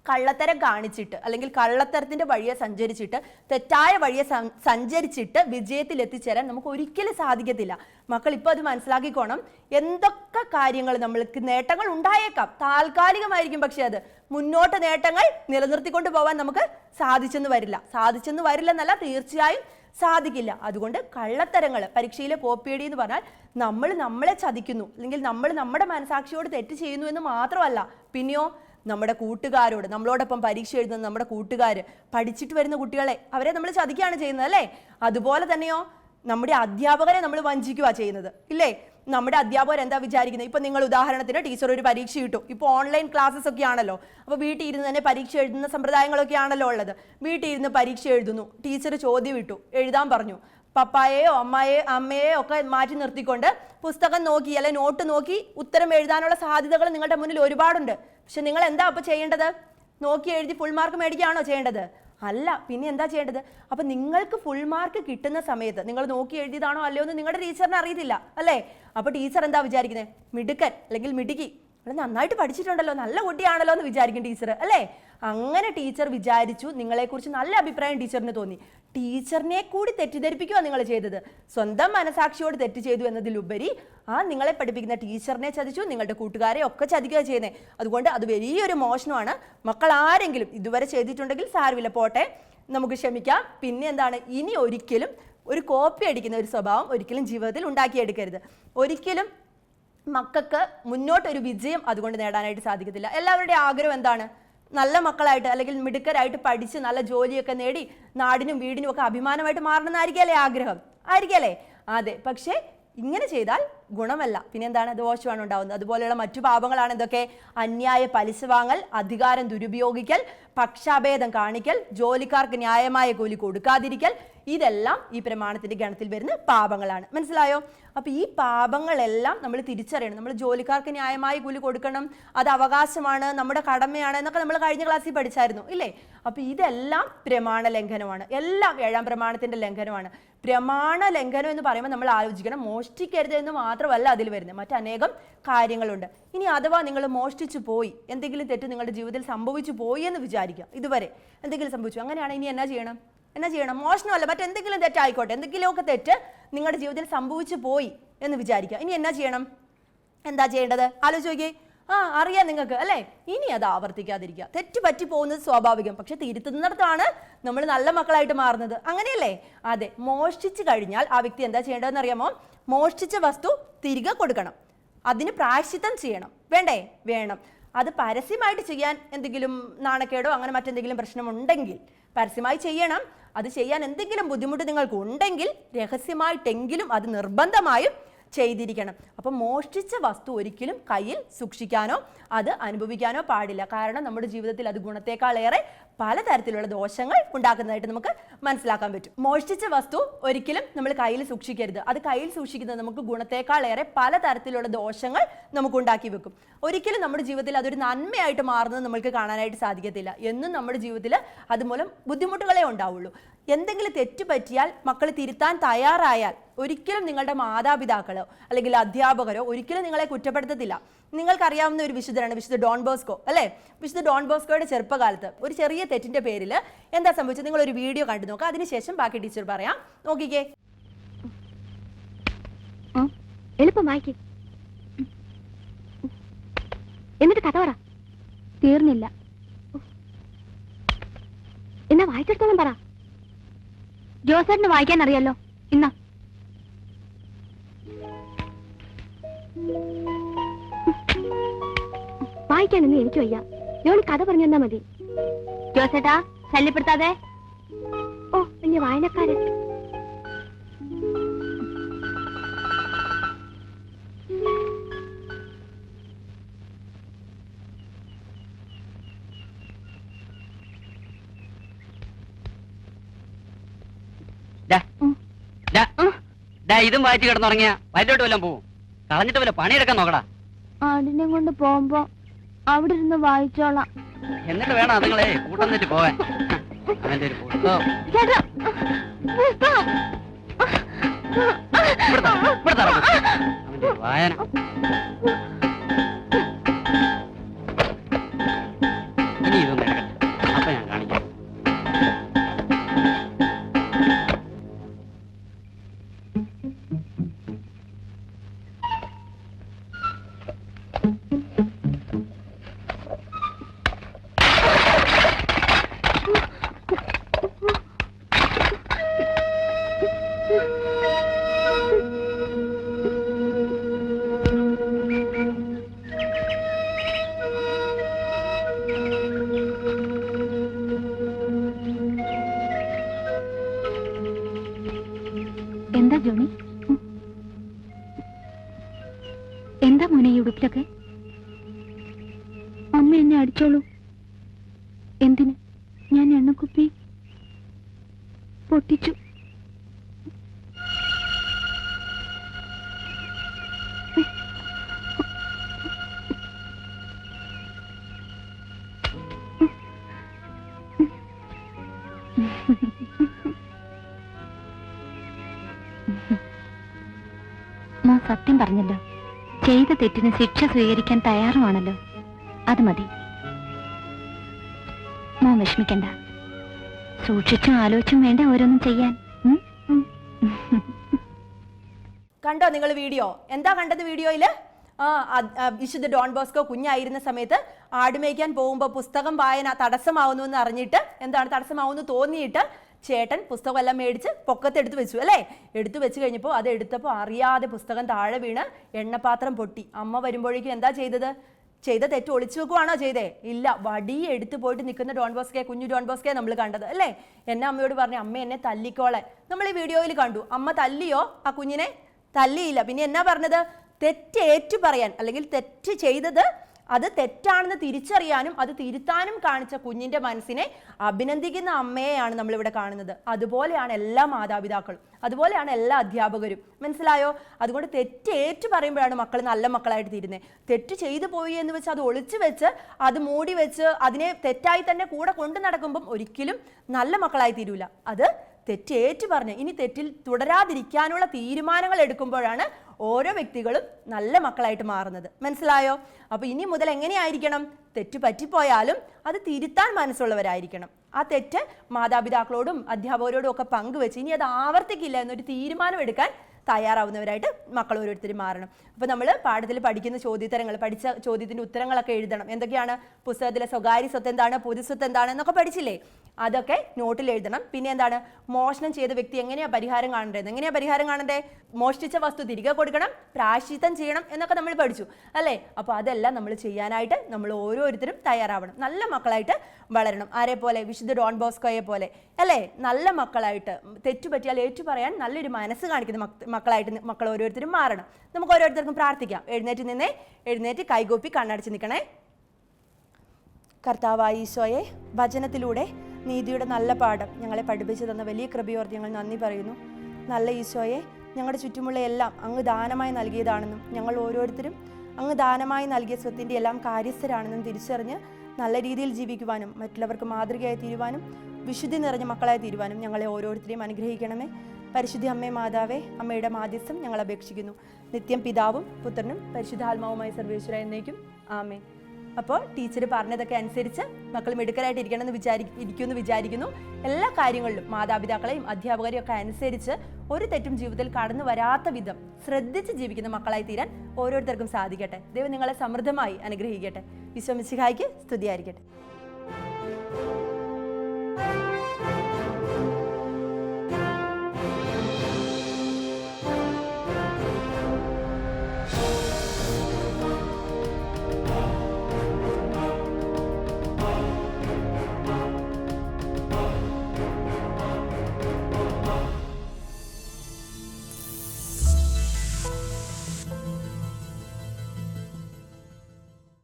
കള്ളത്തരം കാണിച്ചിട്ട് അല്ലെങ്കിൽ കള്ളത്തരത്തിന്റെ വഴിയെ സഞ്ചരിച്ചിട്ട് തെറ്റായ വഴിയെ സഞ്ചരിച്ചിട്ട് വിജയത്തിൽ എത്തിച്ചേരാൻ നമുക്ക് ഒരിക്കലും സാധിക്കത്തില്ല. മക്കൾ ഇപ്പൊ അത് മനസ്സിലാക്കിക്കോണം. എന്തൊക്കെ കാര്യങ്ങൾ നമ്മൾക്ക് നേട്ടങ്ങൾ ഉണ്ടായേക്കാം. താൽക്കാലികമായിരിക്കും പക്ഷെ അത്. മുന്നോട്ട് നേട്ടങ്ങൾ നിലനിർത്തിക്കൊണ്ട് പോകാൻ നമുക്ക് സാധിച്ചെന്ന് വരില്ല. സാധിച്ചെന്ന് വരില്ലെന്നല്ല തീർച്ചയായും സാധിക്കില്ല. അതുകൊണ്ട് കള്ളത്തരങ്ങൾ പരീക്ഷയിലെ കോപ്പിയടി എന്ന് പറഞ്ഞാൽ നമ്മൾ നമ്മളെ ചതിക്കുന്നു. അല്ലെങ്കിൽ നമ്മൾ നമ്മുടെ മനസാക്ഷിയോട് തെറ്റ് ചെയ്യുന്നു എന്ന് മാത്രമല്ല. പിന്നെയോ നമ്മുടെ കൂട്ടുകാരോട് നമ്മളോടൊപ്പം പരീക്ഷ എഴുതുന്ന നമ്മുടെ കൂട്ടുകാർ പഠിച്ചിട്ട് വരുന്ന കുട്ടികളെ അവരെ നമ്മൾ ചതിക്കുകയാണ് ചെയ്യുന്നത് അല്ലേ? അതുപോലെ തന്നെയോ നമ്മുടെ അധ്യാപകരെ നമ്മൾ വഞ്ചിക്കുക ചെയ്യുന്നത് ഇല്ലേ? നമ്മുടെ അധ്യാപകർ എന്താ വിചാരിക്കുന്നത് ഇപ്പൊ നിങ്ങൾ ഉദാഹരണത്തിന് ടീച്ചർ ഒരു പരീക്ഷ കിട്ടും ഇപ്പോൾ ഓൺലൈൻ ക്ലാസ്സസ് ഒക്കെ ആണല്ലോ. അപ്പോൾ വീട്ടിൽ ഇരുന്ന് തന്നെ പരീക്ഷ എഴുതുന്ന സമ്പ്രദായങ്ങളൊക്കെ ആണല്ലോ ഉള്ളത്. വീട്ടിൽ ഇരുന്ന് പരീക്ഷ എഴുതുന്നു. ടീച്ചർ ചോദ്യം ഇട്ടു. എഴുതാൻ പറഞ്ഞു. പപ്പായെയോ അമ്മയെ അമ്മയെയോ ഒക്കെ മാറ്റി നിർത്തിക്കൊണ്ട് പുസ്തകം നോക്കി അല്ലെ നോട്ട് നോക്കി ഉത്തരം എഴുതാനുള്ള സാധ്യതകൾ നിങ്ങളുടെ മുന്നിൽ ഒരുപാടുണ്ട്. പക്ഷെ നിങ്ങൾ എന്താ അപ്പോൾ ചെയ്യേണ്ടത്? നോക്കി എഴുതി ഫുൾ മാർക്ക് മേടിക്കുകയാണോ ചെയ്യേണ്ടത്? അല്ല പിന്നെ എന്താ ചെയ്യേണ്ടത്? അപ്പൊ നിങ്ങൾക്ക് ഫുൾ മാർക്ക് കിട്ടുന്ന സമയത്ത് നിങ്ങൾ നോക്കി എഴുതിയതാണോ അല്ലയോ എന്ന് നിങ്ങളുടെ ടീച്ചറിന് അറിയത്തില്ല അല്ലേ? അപ്പൊ ടീച്ചർ എന്താ വിചാരിക്കുന്നത് മിടുക്കൻ അല്ലെങ്കിൽ മിടുക്കി. അവൾ നന്നായിട്ട് പഠിച്ചിട്ടുണ്ടല്ലോ നല്ല കുട്ടിയാണല്ലോ എന്ന് വിചാരിക്കും ടീച്ചർ അല്ലേ? അങ്ങനെ ടീച്ചർ വിചാരിച്ചു നിങ്ങളെക്കുറിച്ച് നല്ല അഭിപ്രായം ടീച്ചറിന് തോന്നി. ടീച്ചറിനെ കൂടി തെറ്റിദ്ധരിപ്പിക്കുക നിങ്ങൾ ചെയ്തത്. സ്വന്തം മനസാക്ഷിയോട് തെറ്റ് ചെയ്തു എന്നതിലുപരി ആ നിങ്ങളെ പഠിപ്പിക്കുന്ന ടീച്ചറിനെ ചതിച്ചു നിങ്ങളുടെ കൂട്ടുകാരെ ഒക്കെ ചതിക്കുക ചെയ്യുന്നത് അതുകൊണ്ട് അത് വലിയൊരു മോഷണമാണ്. മക്കൾ ആരെങ്കിലും ഇതുവരെ ചെയ്തിട്ടുണ്ടെങ്കിൽ സാരമില്ല പോട്ടെ. നമുക്ക് ക്ഷമിക്കാം. പിന്നെ എന്താണ്? ഇനി ഒരിക്കലും ഒരു കോപ്പി അടിക്കുന്ന ഒരു സ്വഭാവം ഒരിക്കലും ജീവിതത്തിൽ ഉണ്ടാക്കിയെടുക്കരുത്. ഒരിക്കലും മക്കൾക്ക് മുന്നോട്ടൊരു വിജയം അതുകൊണ്ട് നേടാനായിട്ട് സാധിക്കത്തില്ല. എല്ലാവരുടെയും ആഗ്രഹം എന്താണ്? നല്ല മക്കളായിട്ട് അല്ലെങ്കിൽ മിടുക്കരായിട്ട് പഠിച്ച് നല്ല ജോലിയൊക്കെ നേടി നാടിനും വീടിനും ഒക്കെ അഭിമാനമായിട്ട് മാറണമെന്നായിരിക്കല്ലേ ആഗ്രഹം? ആയിരിക്കല്ലേ അതെ. പക്ഷേ ഇങ്ങനെ ചെയ്താൽ ഗുണമല്ല. പിന്നെ എന്താണ്? ദോഷമാണ് ഉണ്ടാവുന്നത്. അതുപോലെയുള്ള മറ്റു പാപങ്ങളാണ് ഇതൊക്കെ അന്യായ പലിശ വാങ്ങൽ അധികാരം ദുരുപയോഗിക്കൽ പക്ഷാഭേദം കാണിക്കൽ ജോലിക്കാർക്ക് ന്യായമായ കൂലി കൊടുക്കാതിരിക്കൽ ഇതെല്ലാം ഈ പ്രമാണത്തിന്റെ ഗണത്തിൽ വരുന്ന പാപങ്ങളാണ്. മനസ്സിലായോ? അപ്പൊ ഈ പാപങ്ങളെല്ലാം നമ്മൾ തിരിച്ചറിയണം. നമ്മൾ ജോലിക്കാർക്ക് ന്യായമായി കൂലി കൊടുക്കണം. അത് അവകാശമാണ് നമ്മുടെ കടമയാണ് എന്നൊക്കെ നമ്മൾ കഴിഞ്ഞ ക്ലാസ്സിൽ പഠിച്ചായിരുന്നു ഇല്ലേ? അപ്പൊ ഇതെല്ലാം പ്രമാണ ലംഘനമാണ്. എല്ലാം ഏഴാം പ്രമാണത്തിന്റെ ലംഘനമാണ്. പ്രമാണ ലംഘനം എന്ന് പറയുമ്പോൾ നമ്മൾ ആലോചിക്കണം. മോഷ്ടിക്കരുത് എന്ന് മാത്രമല്ല അതിൽ വരുന്നത്. മറ്റനേകം കാര്യങ്ങളുണ്ട്. ഇനി അഥവാ നിങ്ങൾ മോഷ്ടിച്ചു പോയി എന്തെങ്കിലും തെറ്റ് നിങ്ങളുടെ ജീവിതത്തിൽ സംഭവിച്ചു പോയി എന്ന് വിചാരിക്കുക ഇതുവരെ എന്തെങ്കിലും സംഭവിച്ചു അങ്ങനെയാണ് ഇനി എന്നാ ചെയ്യണം? എന്നാ ചെയ്യണം? മോഷണമല്ല മറ്റെന്തെങ്കിലും തെറ്റായിക്കോട്ടെ. എന്തെങ്കിലുമൊക്കെ തെറ്റ് നിങ്ങളുടെ ജീവിതത്തിൽ സംഭവിച്ചു പോയി എന്ന് വിചാരിക്കുക. ഇനി എന്നാ ചെയ്യണം? എന്താ ചെയ്യേണ്ടത്? ആലോചിച്ച് നോക്കിയേ. ആ അറിയാം നിങ്ങൾക്ക് അല്ലേ? ഇനി അത് ആവർത്തിക്കാതിരിക്കുക. തെറ്റ് പറ്റി പോകുന്നത് സ്വാഭാവികം. പക്ഷെ തിരുത്തുന്നിടത്താണ് നമ്മൾ നല്ല മക്കളായിട്ട് മാറുന്നത്. അങ്ങനെയല്ലേ? അതെ മോഷ്ടിച്ചു കഴിഞ്ഞാൽ ആ വ്യക്തി എന്താ ചെയ്യേണ്ടതെന്ന് അറിയാമോ? മോഷ്ടിച്ച വസ്തു തിരികെ കൊടുക്കണം. അതിന് പ്രായശ്ചിത്തം ചെയ്യണം. വേണ്ടേ? വേണം. അത് പരസ്യമായിട്ട് ചെയ്യാൻ എന്തെങ്കിലും നാണക്കേടോ അങ്ങനെ മറ്റെന്തെങ്കിലും പ്രശ്നമുണ്ടെങ്കിൽ പരസ്യമായി ചെയ്യണം. അത് ചെയ്യാൻ എന്തെങ്കിലും ബുദ്ധിമുട്ട് നിങ്ങൾക്ക് ഉണ്ടെങ്കിൽ രഹസ്യമായിട്ടെങ്കിലും അത് നിർബന്ധമായും ചെയ്തിരിക്കണം. അപ്പം മോഷ്ടിച്ച വസ്തു ഒരിക്കലും കയ്യിൽ സൂക്ഷിക്കാനോ അത് അനുഭവിക്കാനോ പാടില്ല. കാരണം നമ്മുടെ ജീവിതത്തിൽ അത് ഗുണത്തേക്കാളേറെ പലതരത്തിലുള്ള ദോഷങ്ങൾ ഉണ്ടാക്കുന്നതായിട്ട് നമുക്ക് മനസ്സിലാക്കാൻ പറ്റും. മോഷ്ടിച്ച വസ്തു ഒരിക്കലും നമ്മൾ കയ്യിൽ സൂക്ഷിക്കരുത്. അത് കയ്യിൽ സൂക്ഷിക്കുന്നത് നമുക്ക് ഗുണത്തേക്കാളേറെ പലതരത്തിലുള്ള ദോഷങ്ങൾ നമുക്ക് ഉണ്ടാക്കി വെക്കും. ഒരിക്കലും നമ്മുടെ ജീവിതത്തിൽ അതൊരു നന്മയായിട്ട് മാറുന്നത് നമ്മൾക്ക് കാണാനായിട്ട് സാധിക്കത്തില്ല. എന്നും നമ്മുടെ ജീവിതത്തിൽ അതുമൂലം ബുദ്ധിമുട്ടുകളെ ഉണ്ടാവുള്ളൂ. എന്തെങ്കിലും തെറ്റ് പറ്റിയാൽ മക്കൾ തിരുത്താൻ തയ്യാറായാൽ ഒരിക്കലും നിങ്ങളുടെ മാതാപിതാക്കളോ അല്ലെങ്കിൽ അധ്യാപകരോ ഒരിക്കലും നിങ്ങളെ കുറ്റപ്പെടുത്തത്തില്ല. നിങ്ങൾക്കറിയാവുന്ന ഒരു വിശുദ്ധനാണ് വിശുദ്ധ ഡോൺ ബോസ്കോ അല്ലേ? വിശുദ്ധ ഡോൺ ബോസ്കോയുടെ ചെറുപ്പകാലത്ത് ഒരു ചെറിയ തെറ്റിന്റെ പേരിൽ എന്താ സംഭവിച്ചത്? നിങ്ങൾ ഒരു വീഡിയോ കണ്ടു നോക്കുക അതിനുശേഷം ബാക്കി ടീച്ചർ പറയാം. നോക്കിക്കേ. എന്നിട്ട് കഥ പറ. തീർന്നില്ല. എന്നാ വായിച്ചെടുത്തോളം പറ. ജോസേട്ടന് വായിക്കാൻ അറിയാലോ ഇന്ന. വായിക്കാനൊന്നും എനിക്ക് വയ്യ. ജോണി കഥ പറഞ്ഞു തന്നാ മതി. ജോസേട്ടാ ശല്യപ്പെടുത്താതെ. ഓ പിന്നെ വായനക്കാരൻ. ഡാ, ഇതും വായിച്ച് കിടന്നുറങ്ങിയ. വയലോട്ട് വല്ലതും പോവും? കളഞ്ഞിട്ട് വല്ല പണിയെടുക്കാൻ നോക്കടാ. ആടിനെ കൊണ്ട് പോകുമ്പോ അവിടെ ഇരുന്ന് വായിച്ചോളാം. എന്നിട്ട് വേണം അതുങ്ങളെ കൂട്ടം തെറ്റി പോവാൻ. അവന്റെ ഒരു പുസ്തകം ചേട്ടാ എന്താ ജോണി? എന്താ മോനെ ഈ ഉടുപ്പിലൊക്കെ? അമ്മ എന്നെ അടിച്ചോളൂ. എന്തിന്? ഞാൻ എണ്ണക്കുപ്പി പൊട്ടിച്ചു. മോൻ പറഞ്ഞല്ലോ. ചെയ്ത തെറ്റിന് ശിക്ഷ സ്വീകരിക്കാൻ തയ്യാറുമാണല്ലോ. അത് മതി. മോൻ വിഷമിക്കണ്ട. സൂക്ഷിച്ചും ആലോചിച്ചും വേണ്ട ഓരോന്നും ചെയ്യാൻ. കണ്ടോ നിങ്ങൾ വീഡിയോ? എന്താ കണ്ടത് ആ, വിശുദ്ധ ഡോൺ ബോസ്കോ കുഞ്ഞായിരുന്ന സമയത്ത് ആടുമേയ്ക്കാൻ പോകുമ്പോൾ പുസ്തകം വായന തടസ്സമാവുന്നു എന്ന് അറിഞ്ഞിട്ട് എന്താണ് തടസ്സമാവുന്നു തോന്നിയിട്ട് ചേട്ടൻ പുസ്തകമെല്ലാം മേടിച്ച് പൊക്കത്ത് എടുത്തു വെച്ചു അല്ലേ? എടുത്തു വെച്ച് കഴിഞ്ഞപ്പോൾ അത് എടുത്തപ്പോൾ അറിയാതെ പുസ്തകം താഴെ വീണ് എണ്ണപാത്രം പൊട്ടി. അമ്മ വരുമ്പോഴേക്കും എന്താ ചെയ്തത്? ചെയ്ത തെറ്റ് ഒളിച്ചു വെക്കുവാണോ ചെയ്തേ? ഇല്ല വടി എടുത്തു പോയിട്ട് നിൽക്കുന്ന ഡോൺ ബോസ്കെ കുഞ്ഞു ഡോൺ ബോസ്കെ നമ്മൾ കണ്ടത് അല്ലേ? എന്നെ അമ്മയോട് പറഞ്ഞു അമ്മ എന്നെ തല്ലിക്കോളെ. നമ്മൾ ഈ വീഡിയോയിൽ കണ്ടു. അമ്മ തല്ലിയോ? ആ കുഞ്ഞിനെ? തല്ലിയില്ല. പിന്നെ എന്നാ പറഞ്ഞത്? തെറ്റേറ്റു പറയാൻ അല്ലെങ്കിൽ തെറ്റ് ചെയ്തത് അത് തെറ്റാണെന്ന് തിരിച്ചറിയാനും അത് തിരുത്താനും കാണിച്ച കുഞ്ഞിന്റെ മനസ്സിനെ അഭിനന്ദിക്കുന്ന അമ്മയെയാണ് നമ്മളിവിടെ കാണുന്നത്. അതുപോലെയാണ് എല്ലാ മാതാപിതാക്കളും. അതുപോലെയാണ് എല്ലാ അധ്യാപകരും. മനസ്സിലായോ? അതുകൊണ്ട് തെറ്റ് ഏറ്റു പറയുമ്പോഴാണ് മക്കൾ നല്ല മക്കളായിട്ട് തീരുന്നത് തെറ്റ് ചെയ്തു പോയി എന്ന് വെച്ച് അത് ഒളിച്ചു വെച്ച് അത് മൂടി വെച്ച് അതിനെ തെറ്റായി തന്നെ കൂടെ കൊണ്ടു നടക്കുമ്പം ഒരിക്കലും നല്ല മക്കളായി തീരൂല. അത് തെറ്റ് ഏറ്റു പറഞ്ഞ്. ഇനി തെറ്റിൽ തുടരാതിരിക്കാനുള്ള തീരുമാനങ്ങൾ എടുക്കുമ്പോഴാണ് ഓരോ വ്യക്തികളും നല്ല മക്കളായിട്ട് മാറുന്നത്. മനസ്സിലായോ? അപ്പോൾ ഇനി മുതൽ എങ്ങനെയായിരിക്കണം? തെറ്റ് പറ്റിപ്പോയാലും അത് തിരുത്താൻ മനസ്സുള്ളവരായിരിക്കണം. ആ തെറ്റ് മാതാപിതാക്കളോടും അധ്യാപകരോടും ഒക്കെ പങ്കുവെച്ച് ഇനി അത് ആവർത്തിക്കില്ല എന്നൊരു തീരുമാനം എടുക്കാൻ തയ്യാറാവുന്നവരായിട്ട് മക്കൾ ഓരോരുത്തരും മാറണം. അപ്പോൾ നമ്മൾ പാഠത്തിൽ പഠിക്കുന്ന ചോദ്യത്തരങ്ങൾ പഠിച്ച ചോദ്യത്തിന്റെ ഉത്തരങ്ങളൊക്കെ എഴുതണം. എന്തൊക്കെയാണ്? പുസ്തകത്തിലെ സ്വകാര്യ സ്വത്ത് എന്താണ്? പൊതു സ്വത്ത് എന്താണ്? എന്നൊക്കെ പഠിച്ചില്ലേ? അതൊക്കെ നോട്ടിൽ എഴുതണം. പിന്നെ എന്താണ്? മോഷണം ചെയ്ത വ്യക്തി എങ്ങനെയാ പരിഹാരം കാണേണ്ടത്? എങ്ങനെയാ പരിഹാരം കാണേണ്ടത്? മോഷ്ടിച്ച വസ്തു തിരികെ കൊടുക്കണം പ്രാശിത്തം ചെയ്യണം എന്നൊക്കെ നമ്മൾ പഠിച്ചു. അല്ലേ? അപ്പോൾ അതെല്ലാം നമ്മൾ ചെയ്യാനായിട്ട് നമ്മൾ ഓരോരുത്തരും തയ്യാറാവണം. നല്ല മക്കളായിട്ട് വളരണം. ആരെ പോലെ? വിശുദ്ധ ഡോൺ ബോസ്കോയെ പോലെ. അല്ലേ? നല്ല മക്കളായിട്ട് തെറ്റുപറ്റിയാൽ ഏറ്റു പറയാൻ നല്ലൊരു മനസ്സ് കാണിക്കുന്ന മക്കളായിട്ട് മക്കൾ ഓരോരുത്തരും മാറണം. നമുക്ക് ഓരോരുത്തർക്കും പ്രാർത്ഥിക്കാം. എഴുന്നേറ്റ് നിന്നേ എഴുന്നേറ്റ് കൈകൂപ്പി കണ്ണടച്ച് നിൽക്കണേ. കർത്താവായി ഈശോയെ വചനത്തിലൂടെ നീതിയുടെ നല്ല പാഠം ഞങ്ങളെ പഠിപ്പിച്ചു തന്ന വലിയ കൃപയോർത്ത് ഞങ്ങൾ നന്ദി പറയുന്നു. നല്ല ഈശോയെ ഞങ്ങളുടെ ചുറ്റുമുള്ള എല്ലാം അങ്ങ് ദാനമായി നൽകിയതാണെന്നും ഞങ്ങൾ ഓരോരുത്തരും അങ്ങ് ദാനമായി നൽകിയ സ്വത്തിന്റെ എല്ലാം കാര്യസ്ഥരാണെന്നും തിരിച്ചറിഞ്ഞ് നല്ല രീതിയിൽ ജീവിക്കുവാനും മറ്റുള്ളവർക്ക് മാതൃകയായി തീരുവാനും വിശുദ്ധി നിറഞ്ഞ മക്കളായി തീരുവാനും ഞങ്ങളെ ഓരോരുത്തരെയും അനുഗ്രഹിക്കണമേ. പരിശുദ്ധി അമ്മേ മാതാവേ അമ്മയുടെ മാധ്യസ്ഥം ഞങ്ങൾ അപേക്ഷിക്കുന്നു. നിത്യം പിതാവും പുത്രനും പരിശുദ്ധാത്മാവുമായി സർവേശ്വര എന്നേക്കും. ആമേ അപ്പോൾ ടീച്ചർ പറഞ്ഞതൊക്കെ അനുസരിച്ച് മക്കൾ മിടുക്കരായിട്ട് ഇരിക്കണമെന്ന് വിചാരി ഇരിക്കുമെന്ന് വിചാരിക്കുന്നു. എല്ലാ കാര്യങ്ങളിലും മാതാപിതാക്കളെയും അധ്യാപകരെയും ഒക്കെ അനുസരിച്ച് ഒരു തെറ്റും ജീവിതത്തിൽ കടന്നു വരാത്ത വിധം ശ്രദ്ധിച്ച് ജീവിക്കുന്ന മക്കളായി തീരാൻ ഓരോരുത്തർക്കും സാധിക്കട്ടെ. ദൈവം നിങ്ങളെ സമൃദ്ധമായി അനുഗ്രഹിക്കട്ടെ. വിശ്വമിശിഹായ്ക്ക് സ്തുതിയായിരിക്കട്ടെ.